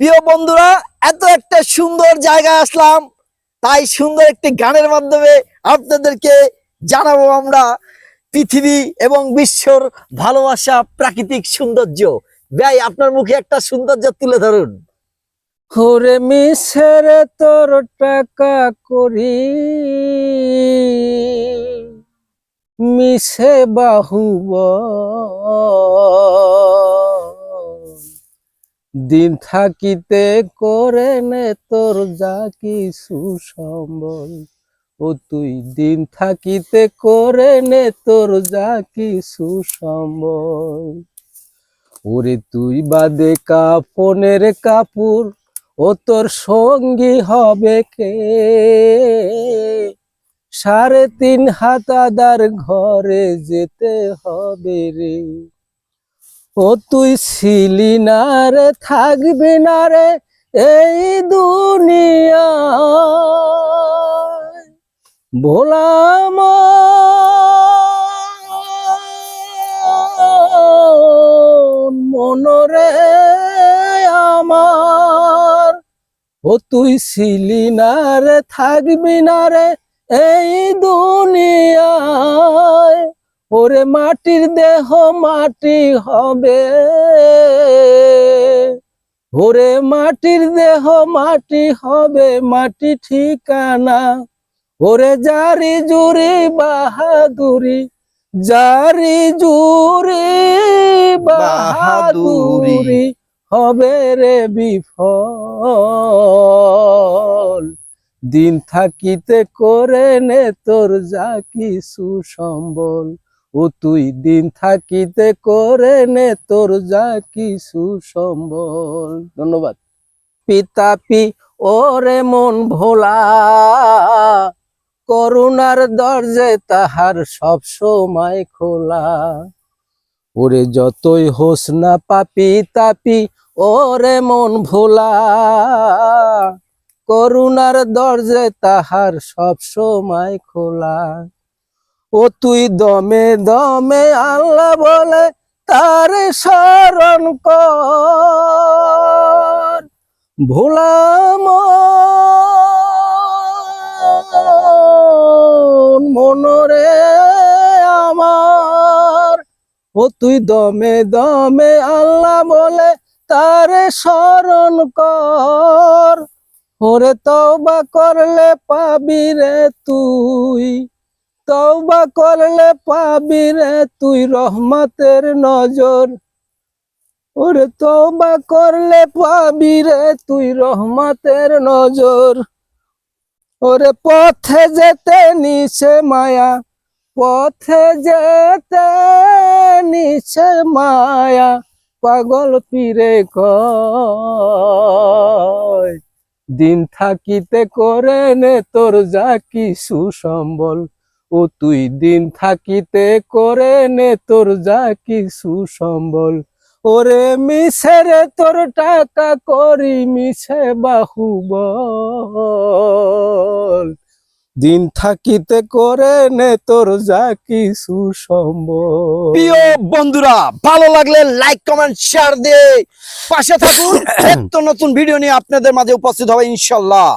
প্রিয় বন্ধুরা, এত একটা সুন্দর জায়গায় আসলাম। তাই সুন্দর একটি গানের মাধ্যমে আপনাদেরকে জানাব আমরা পৃথিবী এবং বিশ্বর ভালোবাসা, প্রাকৃতিক সৌন্দর্য। ভাই, আপনার মুখে একটা সৌন্দর্য তুলে ধরুন। ওরে মিশেরে তোর টাকা করি। মিশে বাহুব দিন থাকিতে করে নে তোর যা কিছু সম্বল। ও তুই দিন থাকিতে করে নে তোর যা কিছু সম্বল। ওরে তুই বাদে কাপনের কাপুর ও তোর সঙ্গী হবে কে? সাড়ে তিন হাতাদার ঘরে যেতে হবে রে। ও তুই ছিলি না রে, থাকবি না রে এই দুনিয়া। ভোলাম মনরে আমার। ও তুই ছিলি না রে, থাকবি না রে এই দুনিয়ায়। ওরে মাটির দেহ মাটি হবে। ওরে মাটির দেহ মাটি হবে, মাটি ঠিকানা। ওরে জারি জুরি বাহাদুরি, জারি জুরি বাহাদুরি হবে রে বিফল। দিন থাকিতে করে নে তোর যা কিছু সম্বল। ও তুই দিন থাকিতে করে নে তোর যা কিছু সম্বল। ধন্যবাদ। পিতাপি ওরে মন ভোলা, করুণার দরজে তাহার সব সময় খোলা। ওরে যতই হোস না পাপি তাপি ওরে মন ভোলা, করুণার দরজে তাহার সব সময় খোলা। ও তুই দমে দমে আল্লাহ বলে তার স্মরণ কর। ভোলাম মনরে আমার। ও তুই দমে দমে আল্লাহ বলে তারে স্মরণ কর। ওরে তওবা করলে পাবি রে তুই। তওবা করলে পাবি রে তুই রহমতের নজর। ওরে তওবা করলে পাবি রে তুই রহমতের নজর। ওরে পথে যেতে নিছে মায়া, পথে যেতে নিছে মায়া, পাগল পীরে কয়। দিন থাকিতে করে নে তোর যা কিছু সম্বল ও তুই দিন থাকিতে করে নে তোর যা কিছু সম্বল। ওরে মিছে রে তোর টাকা করি মিছে বাহুবল। দিন থাকিতে করে নে তোর যা কিছু সম্বল। প্রিয় বন্ধুরা ভালো লাগলে লাইক কমেন্ট শেয়ার দিয়ে পাশে থাকুন। নতুন ভিডিও নিয়ে আপনাদের মাঝে উপস্থিত হবে ইনশাল্লাহ।